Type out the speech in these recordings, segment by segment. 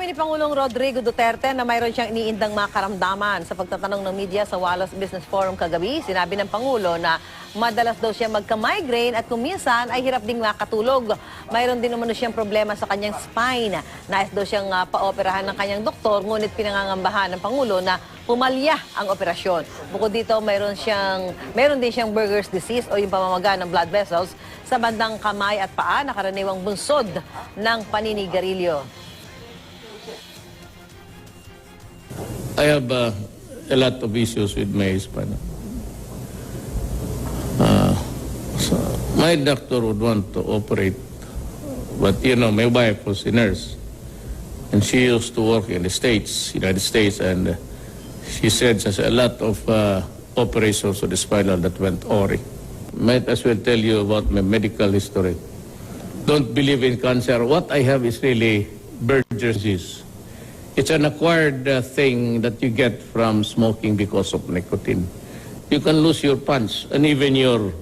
Inamin ni Pangulong Rodrigo Duterte na mayroon siyang iniindang mga karamdaman. Sa pagtatanong ng media sa Wallace Business Forum kagabi, sinabi ng Pangulo na madalas daw siya magka-migraine at kung minsan ay hirap ding makatulog. Mayroon din naman siyang problema sa kanyang spine. Nais daw siyang uh, paoperahan ng kanyang doktor, ngunit pinangangambahan ng Pangulo na pumalya ang operasyon. Bukod dito, mayroon siyang mayroon din siyang Burger's disease o yung pamamaga ng blood vessels sa bandang kamay at paa na karaniwang bunsod ng paninigarilyo. I have uh, a lot of issues with my spine. Uh, so my doctor would want to operate, but you know, my wife was a nurse, and she used to work in the States, United States, and uh, she said there's a lot of uh, operations of the spinal that went awry. Might as well tell you about my medical history. Don't believe in cancer. What I have is really Berger's disease. It's an acquired uh, thing that you get from smoking because of nicotine. You can lose your punch and even your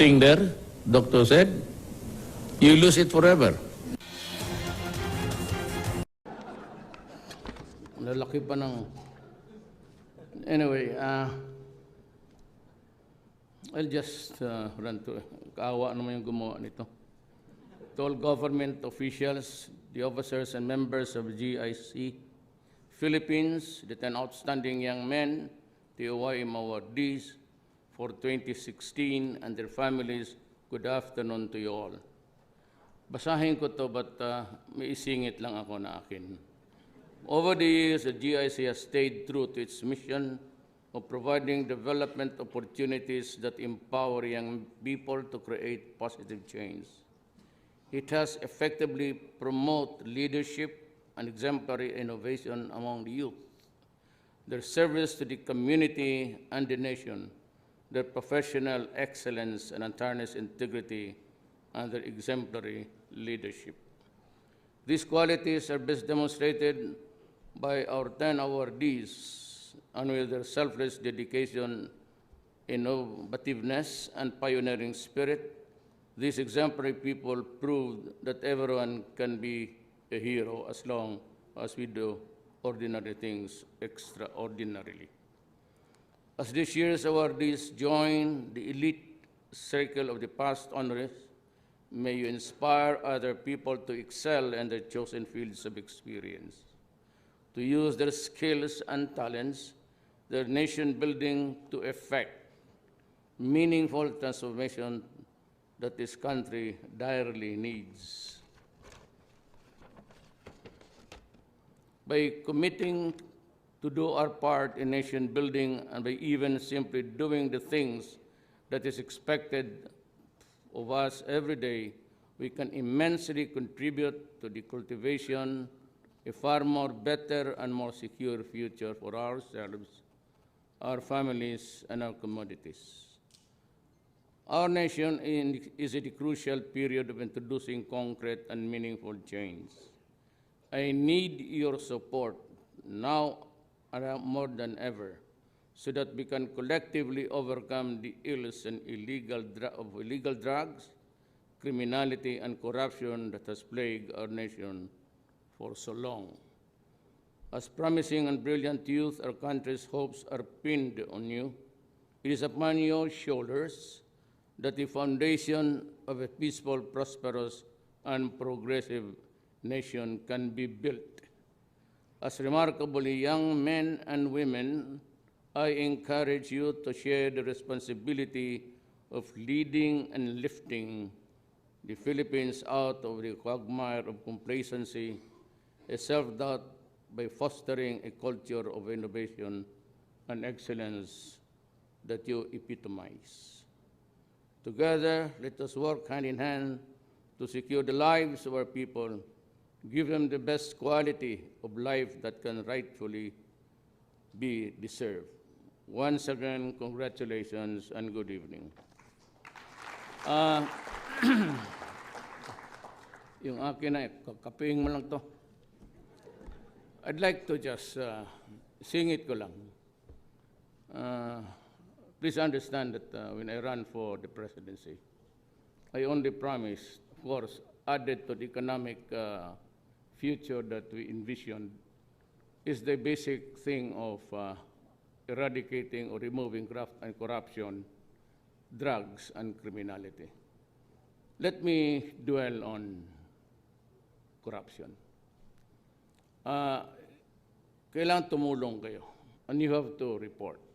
thing there, doctor said, you lose it forever. Lalaki pa ng... Anyway, uh, I'll just uh, run to... Kaawa naman yung gumawa nito. To all government officials, the officers and members of GIC Philippines, the 10 outstanding young men, the OIM awardees for 2016 and their families, good afternoon to you all. Basahin ko to but uh, may isingit lang ako na akin. Over the years, the GIC has stayed true to its mission of providing development opportunities that empower young people to create positive change. It has effectively promoted leadership and exemplary innovation among the youth, their service to the community and the nation, their professional excellence and untarnished integrity, and their exemplary leadership. These qualities are best demonstrated by our 10 awardees and with their selfless dedication, innovativeness, and pioneering spirit. These exemplary people proved that everyone can be a hero as long as we do ordinary things extraordinarily. As this year's awardees join the elite circle of the past honors, may you inspire other people to excel in their chosen fields of experience, to use their skills and talents, their nation building to effect meaningful transformation that this country direly needs. By committing to do our part in nation building and by even simply doing the things that is expected of us every day, we can immensely contribute to the cultivation of a far more better and more secure future for ourselves, our families, and our communities. Our nation is at a crucial period of introducing concrete and meaningful change. I need your support now more than ever so that we can collectively overcome the ills and illegal of illegal drugs, criminality, and corruption that has plagued our nation for so long. As promising and brilliant youth, our country's hopes are pinned on you. It is upon your shoulders that the foundation of a peaceful, prosperous, and progressive nation can be built. As remarkably young men and women, I encourage you to share the responsibility of leading and lifting the Philippines out of the quagmire of complacency, a self-doubt by fostering a culture of innovation and excellence that you epitomize. Together, let us work hand in hand to secure the lives of our people, give them the best quality of life that can rightfully be deserved. Once again, congratulations and good evening. Ah, yung akin na, kapiing mo lang to. I'd like to just uh, sing it ko lang. Uh, please understand that uh, when I ran for the presidency, I only promised, of course, added to the economic uh, future that we envisioned is the basic thing of uh, eradicating or removing graft and corruption, drugs, and criminality. Let me dwell on corruption. Uh, kailangan tumulong kayo and you have to report.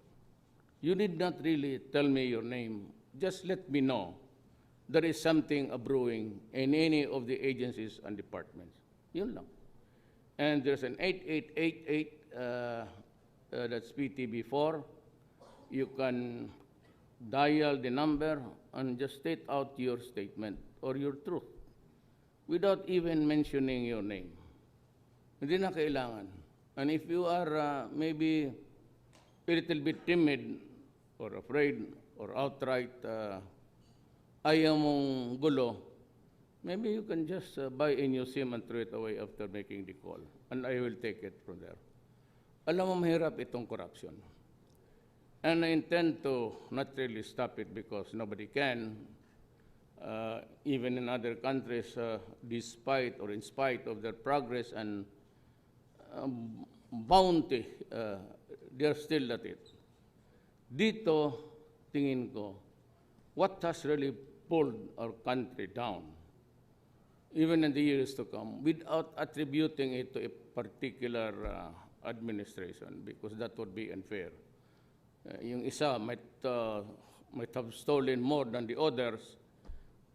You need not really tell me your name. Just let me know there is something brewing in any of the agencies and departments. Yun lang. And there's an 8888, uh, uh, that's PTB4. You can dial the number and just state out your statement or your truth without even mentioning your name. Hindi na kailangan. And if you are uh, maybe a little bit timid or afraid or outright uh, ayaw mong gulo, maybe you can just uh, buy a new SIM and throw it away after making the call. And I will take it from there. Alam mo, mahirap itong corruption. And I intend to not really stop it because nobody can. Uh, even in other countries, uh, despite or in spite of their progress and um, bounty, uh, they're still at it. Dito, tingin ko, what has really pulled our country down, even in the years to come, without attributing it to a particular uh, administration, because that would be unfair. Uh, yung isa might, uh, might have stolen more than the others,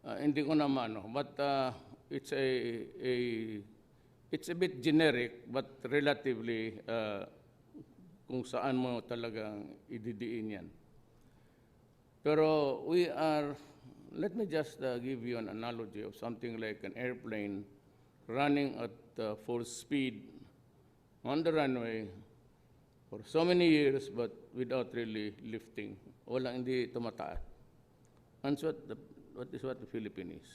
uh, hindi ko naman, no? but uh, it's a, a it's a bit generic, but relatively uh, kung saan mo talagang ididiin yan. Pero we are, let me just uh, give you an analogy of something like an airplane running at uh, full speed on the runway for so many years but without really lifting. Walang hindi tumataas. And so what, the, what is what the Philippine is.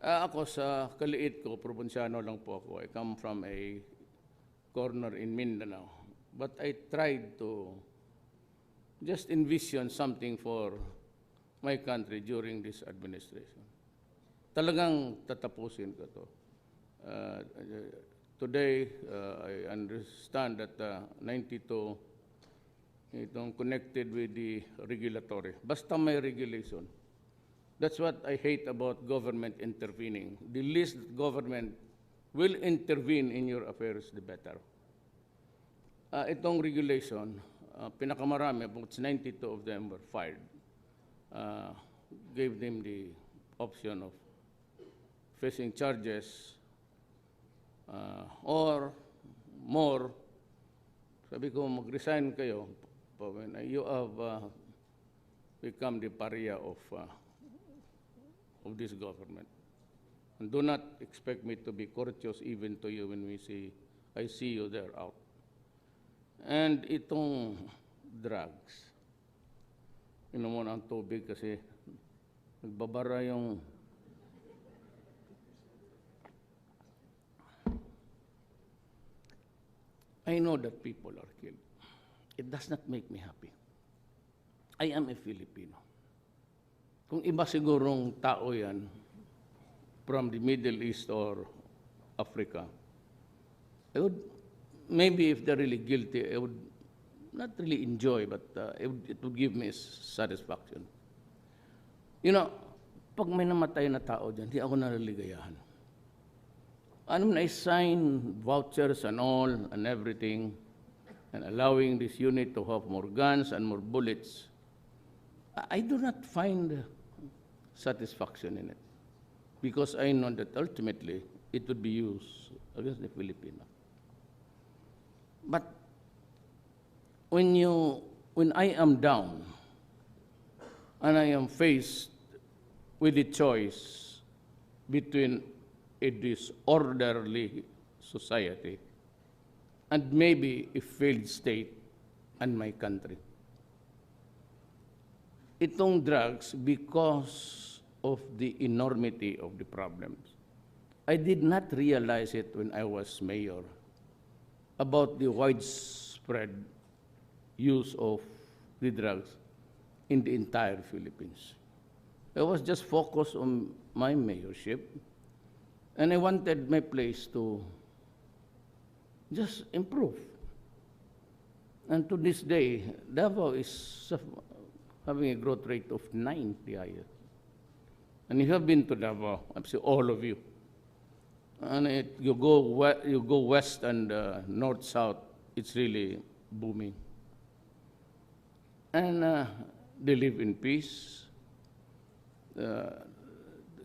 Ah, ako sa kaliit ko, probinsyano lang po ako. I come from a corner in Mindanao. But I tried to just envision something for my country during this administration. Talagang tatapusin ko to. Uh, today, uh, I understand that uh, 92 itong connected with the regulatory. Basta may regulation. That's what I hate about government intervening. The least government will intervene in your affairs, the better. Uh, itong regulation, uh, pinakamarami, about 92 of them were fired. Uh, gave them the option of facing charges uh, or more. Sabi ko, mag-resign kayo when you have uh, become the pariah of uh, of this government. And do not expect me to be courteous even to you when we see, I see you there out. And itong drugs, inom mo ng tubig kasi nagbabara yung I know that people are killed. It does not make me happy. I am a Filipino. Kung iba sigurong tao yan, from the Middle East or Africa, I would, maybe if they're really guilty, I would not really enjoy, but uh, it, would, it would give me satisfaction. You know, pag may namatay na tao dyan, di ako naliligayahan. Ano na sign vouchers and all and everything, and allowing this unit to have more guns and more bullets, I I do not find satisfaction in it because I know that ultimately it would be used against the Filipino. But when you, when I am down and I am faced with the choice between a disorderly society and maybe a failed state and my country itong drugs because of the enormity of the problems. I did not realize it when I was mayor about the widespread use of the drugs in the entire Philippines. I was just focused on my mayorship And I wanted my place to just improve. And to this day, Davao is having a growth rate of 9 PIA. And you have been to Davao, I'm sure all of you. And it, you, go we- you go west and uh, north-south, it's really booming. And uh, they live in peace. Uh,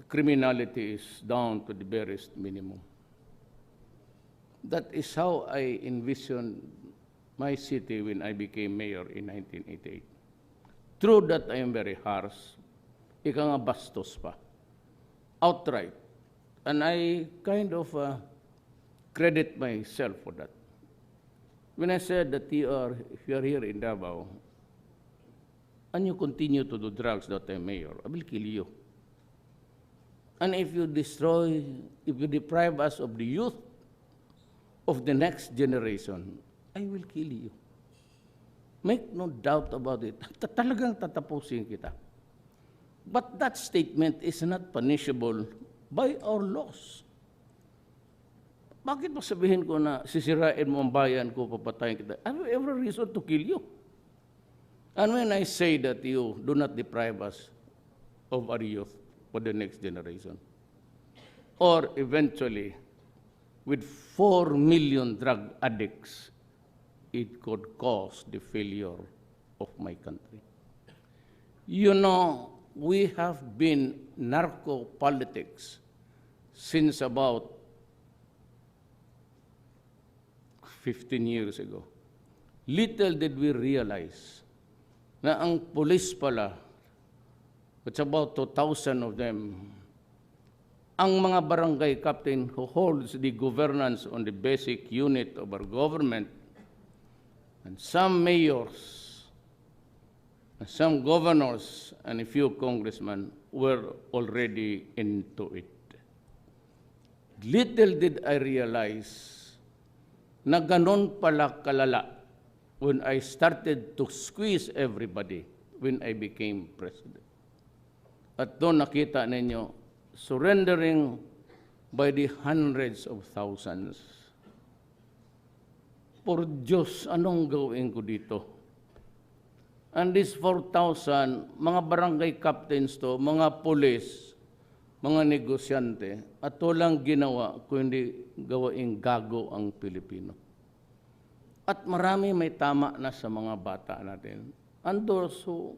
criminality is down to the barest minimum. That is how I envisioned my city when I became mayor in 1988. True that I am very harsh, ika nga bastos pa. Outright. And I kind of uh, credit myself for that. When I said that you are, if you are here in Davao, and you continue to do drugs that I'm mayor, I will kill you. And if you destroy, if you deprive us of the youth of the next generation, I will kill you. Make no doubt about it. Ta- Talagang tatapusin kita. But that statement is not punishable by our laws. Bakit ba sabihin ko na sisirain mo ang bayan ko, papatayin kita? I have every reason to kill you. And when I say that you do not deprive us of our youth for the next generation, or eventually, with 4 million drug addicts, it could cause the failure of my country. You know, we have been narco politics since about 15 years ago. Little did we realize na ang police pala, it's about 2,000 of them, ang mga barangay captain who holds the governance on the basic unit of our government, and some mayors, and some governors, and a few congressmen were already into it. Little did I realize na ganon pala kalala when I started to squeeze everybody when I became president. At doon nakita ninyo, surrendering by the hundreds of thousands. For Diyos, anong gawin ko dito? And these 4,000, mga barangay captains to, mga pulis, mga negosyante, at walang ginawa kundi gawaing gago ang Pilipino. At marami may tama na sa mga bata natin. And who,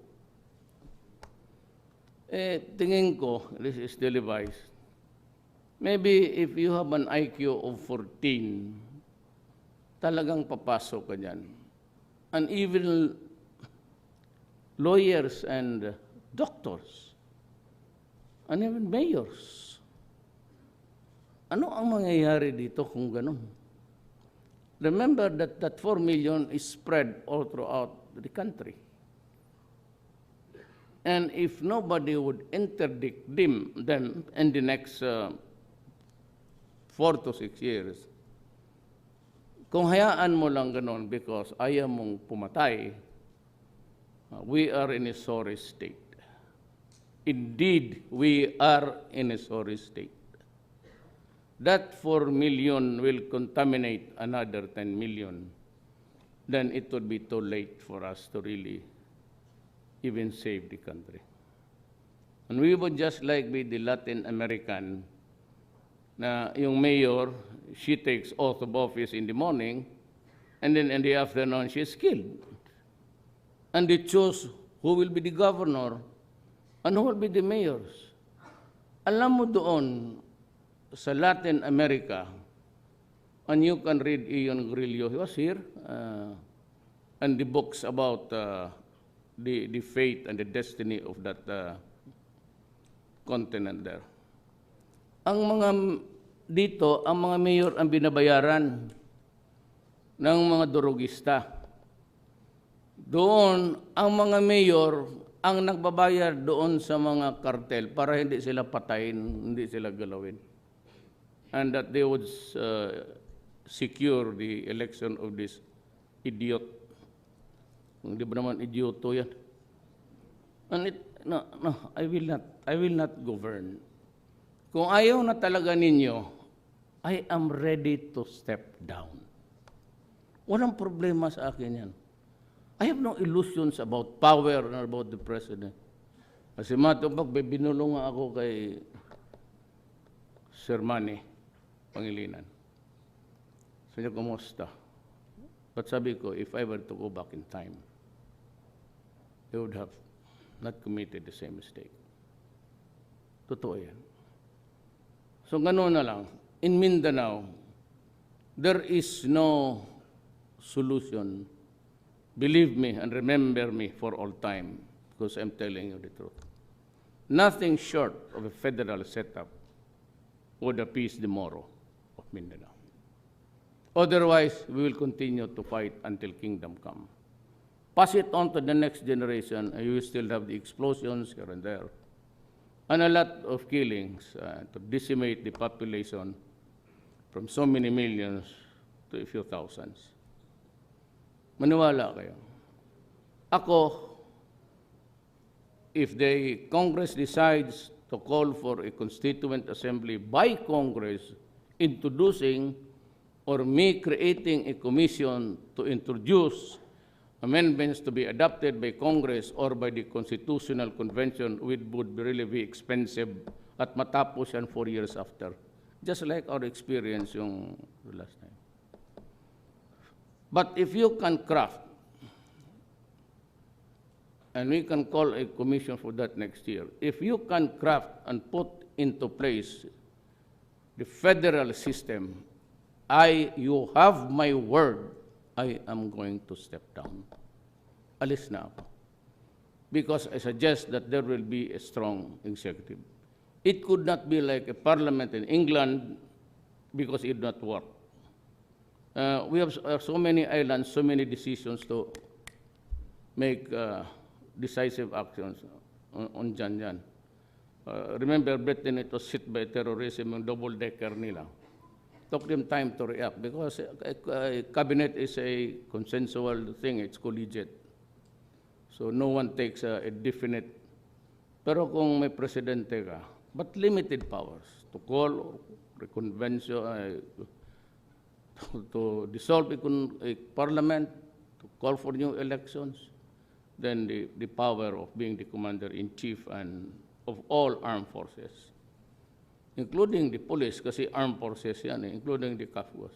eh, tingin ko, this is televised, maybe if you have an IQ of 14, talagang papasok ka dyan. And even lawyers and doctors, and even mayors. Ano ang mangyayari dito kung ganun? Remember that that 4 million is spread all throughout the country. And if nobody would interdict them, them in the next uh, four to six years, kung hayaan mo lang ganun because ayaw mong pumatay, uh, we are in a sorry state. Indeed, we are in a sorry state. That 4 million will contaminate another 10 million. Then it would be too late for us to really even save the country. And we would just like be the Latin American na yung mayor, she takes oath of office in the morning, and then in the afternoon, she is killed. And they choose who will be the governor and who will be the mayors. Alam mo doon, sa Latin America, and you can read Ian Grillo, he was here, uh, and the books about uh, the, the fate and the destiny of that uh, continent there. Ang mga dito, ang mga mayor ang binabayaran ng mga durugista. Doon, ang mga mayor ang nagbabayar doon sa mga kartel para hindi sila patayin, hindi sila galawin. And that they would uh, secure the election of this idiot. Hindi ba naman idioto yan? And it, no, no, I will not, I will not govern Kung ayaw na talaga ninyo, I am ready to step down. Walang problema sa akin yan. I have no illusions about power or about the president. Kasi binulong nga ako kay Sir Manny Pangilinan. Sabi niya, kumusta? But sabi ko, if I were to go back in time, I would have not committed the same mistake. Totoo yan. So gano'n na lang. In Mindanao, there is no solution. Believe me and remember me for all time because I'm telling you the truth. Nothing short of a federal setup would appease the Moro of Mindanao. Otherwise, we will continue to fight until kingdom come. Pass it on to the next generation, and you will still have the explosions here and there, and a lot of killings uh, to decimate the population from so many millions to a few thousands. Maniwala kayo. Ako, if the Congress decides to call for a constituent assembly by Congress introducing or me creating a commission to introduce amendments to be adopted by Congress or by the Constitutional Convention which would really be expensive at matapos yan four years after. Just like our experience yung last time. But if you can craft and we can call a commission for that next year. If you can craft and put into place the federal system, I, you have my word, I am going to step down. Alis na ako. Because I suggest that there will be a strong executive. It could not be like a parliament in England because it did not work. Uh, we have uh, so many islands, so many decisions to make uh, decisive actions on, on dyan yan. Uh, remember, Britain, it was hit by terrorism, yung double-decker nila. Took them time to react because a, a cabinet is a consensual thing, it's collegiate. So no one takes a, a definite. Pero kung may presidente ka, but limited powers to call or reconvention, uh, to, dissolve a, parliament, to call for new elections, then the, the power of being the commander-in-chief and of all armed forces, including the police, kasi armed forces yan, eh, including the CAFUAS.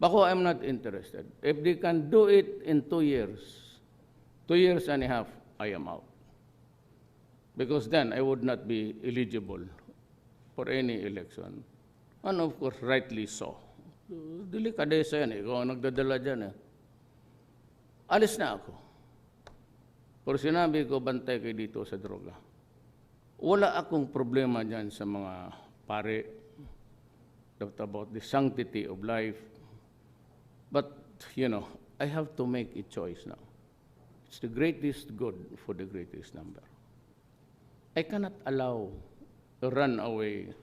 Bako, I'm not interested. If they can do it in two years, two years and a half, I am out. Because then I would not be eligible for any election. And of course, rightly so. Delikadesa yan eh. Ang nagdadala dyan eh. Alis na ako. Pero sinabi ko, bantay kayo dito sa droga. Wala akong problema dyan sa mga pare about the sanctity of life. But, you know, I have to make a choice now. It's the greatest good for the greatest number. I cannot allow a runaway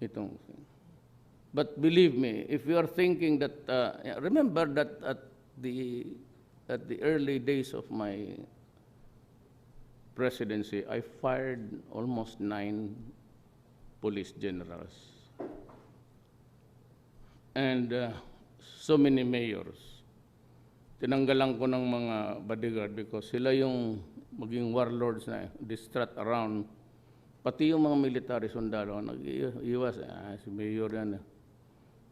itong thing. But believe me, if you are thinking that, uh, remember that at the, at the early days of my presidency, I fired almost nine police generals and uh, so many mayors. Tinanggalan ko ng mga bodyguard because sila yung maging warlords na distraught around. Pati yung mga military sundalo, nag-iwas, ah, si mayor yan. eh.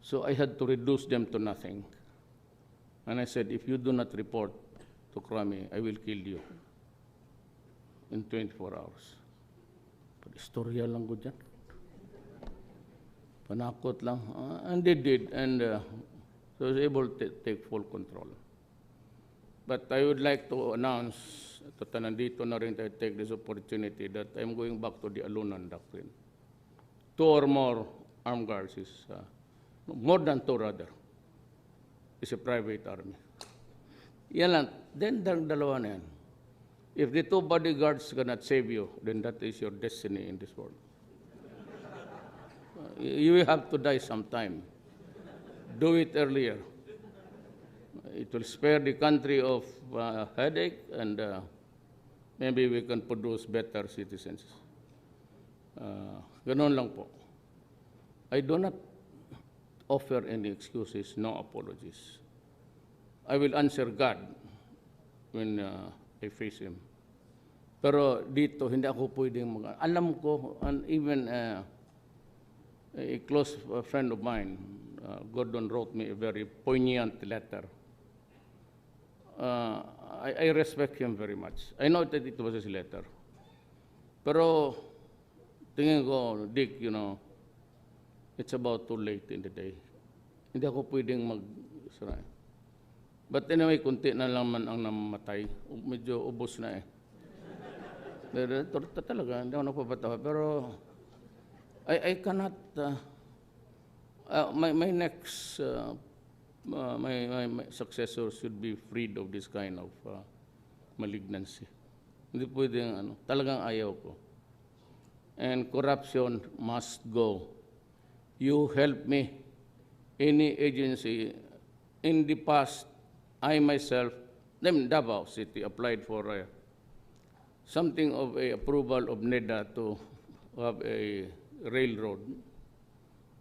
So I had to reduce them to nothing. And I said, if you do not report to Krami, I will kill you in 24 hours. Istorya lang ko dyan. Panakot lang. Ah, and they did. And uh, so I was able to take full control. But I would like to announce, at nandito na rin tayo take this opportunity that I'm going back to the Alunan doctrine. Two or more armed guards is, uh, more than two rather, is a private army. Yan lang. Then, dal- dalawa na yan. If the two bodyguards cannot save you, then that is your destiny in this world. Uh, You have to die sometime. Do it earlier. It will spare the country of uh, headache and uh, maybe we can produce better citizens. Ah, ganun lang po. I do not offer any excuses, no apologies. I will answer God when uh, I face Him. Pero dito, hindi ako pwedeng mag... Alam ko, and even uh, a close uh, friend of mine, uh, Gordon wrote me a very poignant letter. Uh, I, I respect him very much. I know that it was his letter. Pero tingin ko, Dick, you know, it's about too late in the day. Hindi ako pwedeng mag... Sorry. But anyway, kunti na lang man ang namamatay. Medyo ubos na eh. Torta talaga, hindi ako nagpapatawa. Pero I, I cannot... Uh, uh, my, my next... Uh, uh, my, my, my successor should be freed of this kind of uh, malignancy. Hindi pwedeng ano, talagang ayaw ko. And corruption must go. You help me. Any agency in the past, I myself, them Davao City applied for uh, something of a approval of NEDA to have a railroad.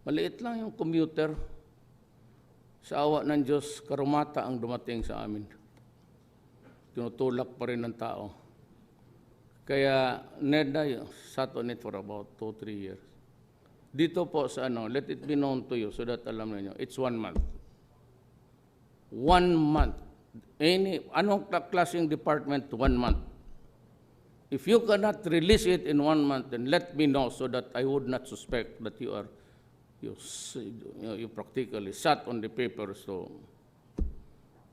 Maliit lang yung commuter. Sa awa ng Diyos, karumata ang dumating sa amin. Tinutulak pa rin ng tao. Kaya NEDA sat on it for about 2-3 years. Dito po sa ano, let it be known to you so that alam niyo, it's one month. One month. Any, anong kla- klaseng department, one month. If you cannot release it in one month, then let me know so that I would not suspect that you are, you, you, practically sat on the paper. So,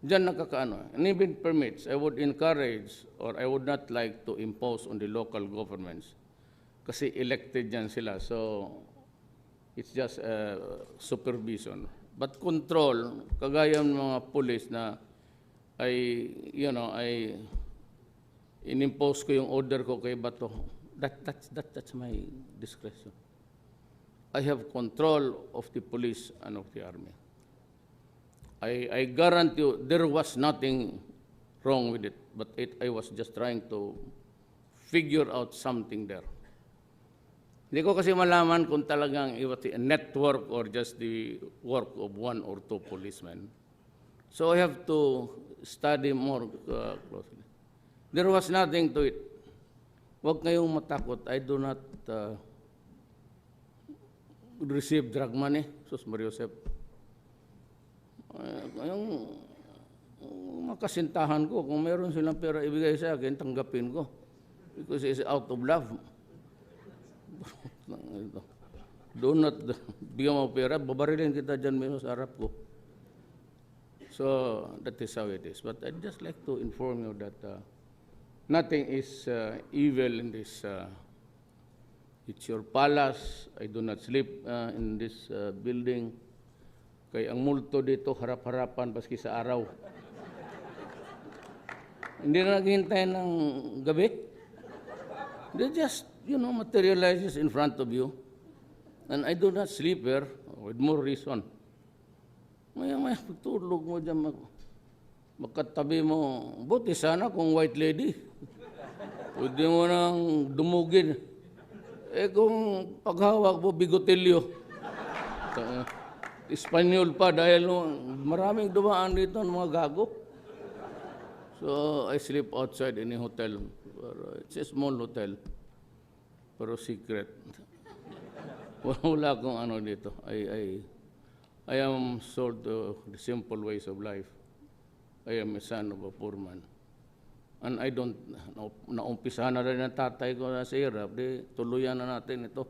Diyan nakakaano. And even permits, I would encourage or I would not like to impose on the local governments kasi elected yan sila. So, it's just uh, supervision. But control, kagaya ng mga police na ay, you know, ay inimpose ko yung order ko kay Bato. That, that's, that, that's my discretion. I have control of the police and of the army. I, I guarantee you, there was nothing wrong with it, but it, I was just trying to figure out something there. Hindi ko kasi malaman kung talagang network or just the work of one or two policemen. So I have to study more uh, closely. There was nothing to it. Huwag kayong matakot. I do not uh, receive drug money. Sus Mario Josep. Uh, yung yung makasintahan ko, kung meron silang pera ibigay sa akin, tanggapin ko. Because it's out of love. Do not, bigyan mo pera, babarilin kita dyan mismo sa harap ko. So, that is how it is. But I'd just like to inform you that uh, nothing is uh, evil in this. Uh, it's your palace. I do not sleep uh, in this uh, building. Kaya ang multo dito, harap-harapan, paski sa araw. Hindi na naghihintay ng gabi. They just, you know, materializes in front of you. And I do not sleep here with more reason. Maya maya pagtulog mo dyan, mag, magkatabi mo. Buti sana kung white lady. Pwede mo nang dumugin. Eh kung paghawak mo, bigotilyo. Ta- Espanyol pa dahil maraming dumaan dito ng mga gago. So I sleep outside in a hotel. It's a small hotel. Pero secret. Wala akong ano dito. I, I, I am sold to the simple ways of life. I am a son of a poor man. And I don't, na, naumpisahan na rin ng tatay ko na sa hirap, di tuluyan na natin ito.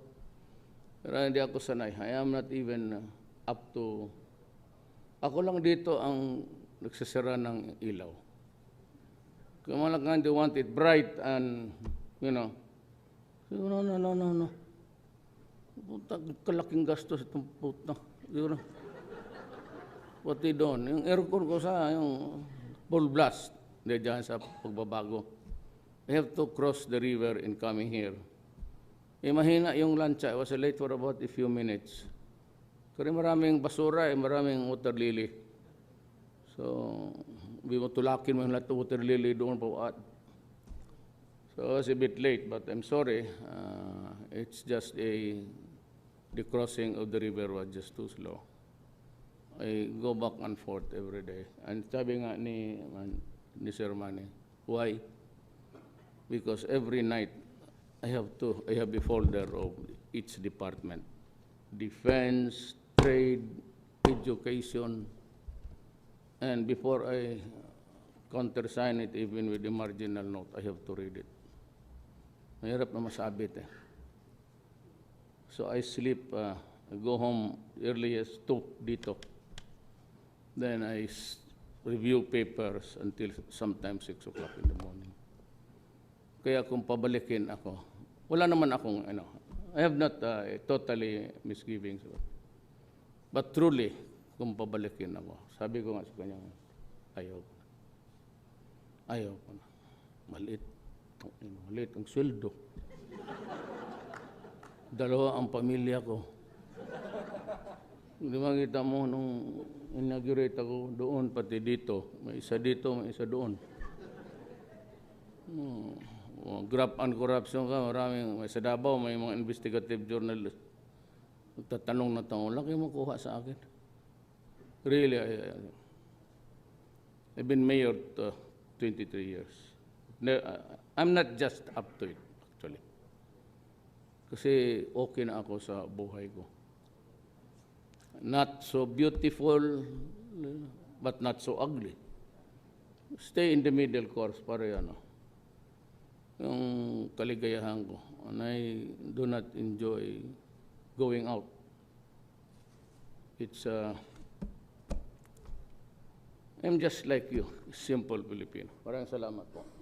Pero hindi ako sanay. I am not even uh, up to, ako lang dito ang nagsasara ng ilaw. Kung they want it bright and, you know, no, no, no, no, no. Puta, kalaking gastos itong puta. Siguro. Pati doon. Yung aircon ko sa, yung full blast. Hindi dyan sa pagbabago. I have to cross the river in coming here. Eh, mahina yung lancha. I was late for about a few minutes. Kasi maraming basura, eh, maraming water lily. So, hindi mo tulakin mo yung lahat water lily doon po. At, So I was a bit late, but I'm sorry. Uh, it's just a, the crossing of the river was just too slow. I go back and forth every day. And sabi nga ni, man, ni Sir Manny, why? Because every night, I have to, I have a folder of each department. Defense, trade, education, and before I countersign it, even with the marginal note, I have to read it. Mahirap na masabit eh. So I sleep, uh, I go home early as 2 dito. Then I review papers until sometimes 6 o'clock in the morning. Kaya kung pabalikin ako, wala naman akong, ano, I have not uh, totally misgivings. But truly, kung pabalikin ako, sabi ko nga sa kanya, ayaw ko na. Ayaw ko na. Maliit. Ang- Maliit ang sweldo. Dalawa ang pamilya ko. Di ba kita mo nung inaugurate ako doon, pati dito. May isa dito, may isa doon. Hmm. Oh, graft and corruption ka, maraming, may sa Davao, may mga investigative journalist. Nagtatanong na tanong, laki mo kuha sa akin. Really, I, I- I've been mayor uh, 23 years. No, uh, I'm not just up to it, actually. Kasi okay na ako sa buhay ko. Not so beautiful, but not so ugly. Stay in the middle course para ano, yung kaligayahan ko. And I do not enjoy going out. It's, uh, I'm just like you, simple Filipino. Maraming salamat po.